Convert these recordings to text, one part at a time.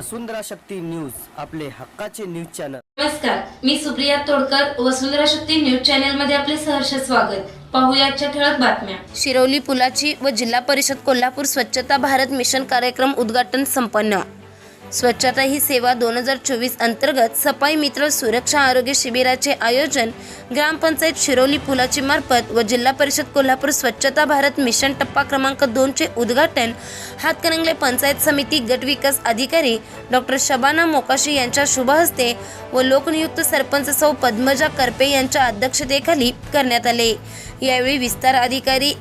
वसुंधरा Shakti news आपले हक्काचे news channel. नमस्कार मी सुप्रिया तोडकर वसुंधरा शक्ती न्यूज चॅनलमध्ये आपले सहर्ष स्वागत. पाहूया आजच्या ठळक बातम्या. शिरोली पुलाची व जिल्हा परिषद कोल्हापूर स्वच्छता भारत मिशन कार्यक्रम उद्घाटन संपन्न. स्वच्छता ही सेवा दोन हजार चोवीस अंतर्गत सफाई मित्र सुरक्षा आरोग्य शिबिराचे आयोजन ग्रामपंचायत शिरोली पुलाची मार्फत व जिल्हा परिषद कोल्हापूर स्वच्छता भारत मिशन टप्पा क्रमांक दोनचे उद्घाटन हातकणंगले पंचायत समिती गट विकास अधिकारी डॉक्टर शबाना मोकाशी यांच्या शुभ हस्ते व लोकनियुक्त सरपंच सौ पद्मजा करपे यांच्या अध्यक्षतेखाली करण्यात आले. यावेळी विस्तार अधिकारी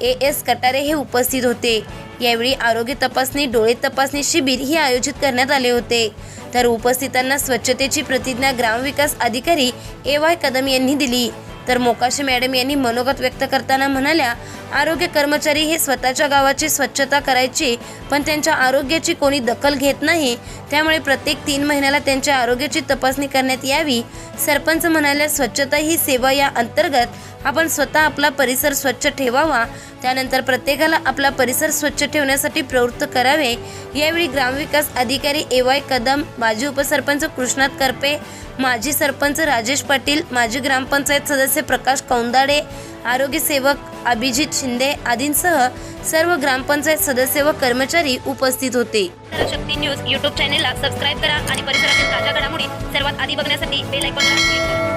ए एस कटारे हे उपस्थित होते. यावेळी आरोग्य तपासणी डोळे तपासणी शिबिर ही आयोजित करण्यात आले होते. तर उपस्थितांना स्वच्छतेची प्रतिज्ञा ग्रामविकास अधिकारी ए वाय कदम यांनी दिली. तर मोकाशी मॅडम यांनी मनोगत व्यक्त करताना म्हणाल्या आरोग्य कर्मचारी हे स्वतःच्या गावाची स्वच्छता करायची पण त्यांच्या आरोग्याची कोणी दखल घेत नाही. त्यामुळे प्रत्येक तीन महिन्याला त्यांच्या आरोग्याची तपासणी करण्यात यावी. सरपंच म्हणाल्या स्वच्छता ही सेवा या अंतर्गत आपण स्वतः आपला परिसर स्वच्छ ठेवावा. त्यानंतर प्रत्येकाला आपला परिसर स्वच्छ ठेवण्यासाठी प्रवृत्त करावे. यावेळी ग्रामविकास अधिकारी ए वाय कदम माजी उपसरपंच कृष्णात करपे माजी सरपंच राजेश पाटील माजी ग्रामपंचायत सदस्य प्रकाश कौंदाडे आरोग्य सेवक अभिजित शिंदे आदींसह सर्व ग्रामपंचायत सदस्य व कर्मचारी उपस्थित होते. शक्ती न्यूज यूट्यूब चॅनेलला सबस्क्राईब करा आणि परिसरातील ताज्या घडामोडी सर्वात आधी बघण्यासाठी बेल आयकॉनला क्लिक करा.